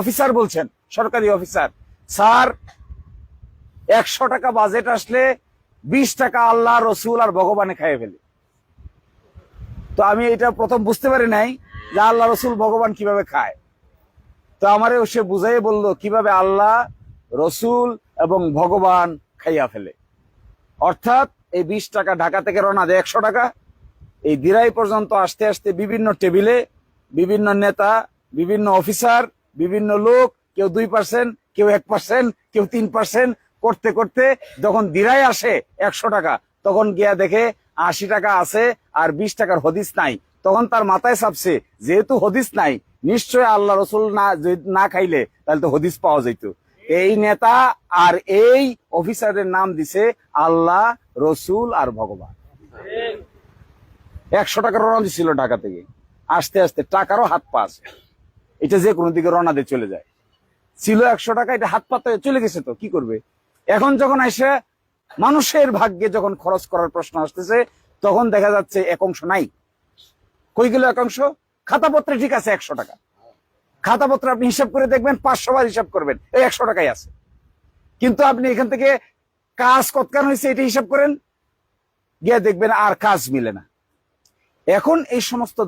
Officer বলছেন, সরকারি officer, sir, একশো টাকা বাজেট আসলে বিশ টাকা আল্লাহ, রসুল আর ভগবানে খাইয়ে ফেলে। তো আমি এটা প্রথম বুঝতে পারি নাই যে আল্লাহ, রসুল, ভগবান কীভাবে খায়। তো আমারে সে বুঝাই বলল, কীভাবে আল্লাহ, রসুল এবং ভগবান খাইয়া ফেলে? অর্থাৎ এই বিশ টাকা ঢাকা থেকে রওনা দেয় একশো টাকা। এই দিরাই পর্যন্ত আসতে আসতে বিভিন্ন টেবিলে বিভিন্ন নেতা, বিভিন্ন অফিসার বিভিন্ন লোক, কেউ দুই পার্সেন্ট কেউ এক পার্সেন্ট কেউ তিন পার্সেন্ট করতে করতে যখন দিরাই আসে একশো টাকা, তখন গিয়া দেখে আশি টাকা আছে আর বিশ টাকার হদিস নাই। তখন তার মাথায় চাপছে, যেহেতু হদিস নাই, নিশ্চয় আল্লাহ রসুল না না খাইলে তাহলে তো হদিস পাওয়া যেত এই নেতা আর এই অফিসারের নাম দিছে আল্লাহ, রসুল আর ভগবান। একশো টাকার রওনা দিছিল ঢাকা থেকে। আস্তে আস্তে টাকারও হাত পাস। এটা যে কোনো দিকে রওনা দিয়ে চলে যায়। ছিল একশো টাকা, এটা হাত পাতা চলে গেছে তো, কি করবে? এখন যখন এসে মানুষের ভাগ্যে যখন খরচ করার প্রশ্ন আসতেছে, তখন দেখা যাচ্ছে এক অংশ নাই। কই গেল এক অংশ? খাতাপত্রে ঠিক আছে একশো টাকা। খাতাপত্র আপনি হিসাব করে দেখবেন, পাঁচশো বার হিসাব করবেন, এই একশো টাকাই আছে। কিন্তু আপনি এখান থেকে কাজ কতখান হয়েছে এটা হিসাব করেন? গিয়ে দেখবেন আর কাজ মিলে না। এখন এই সমস্ত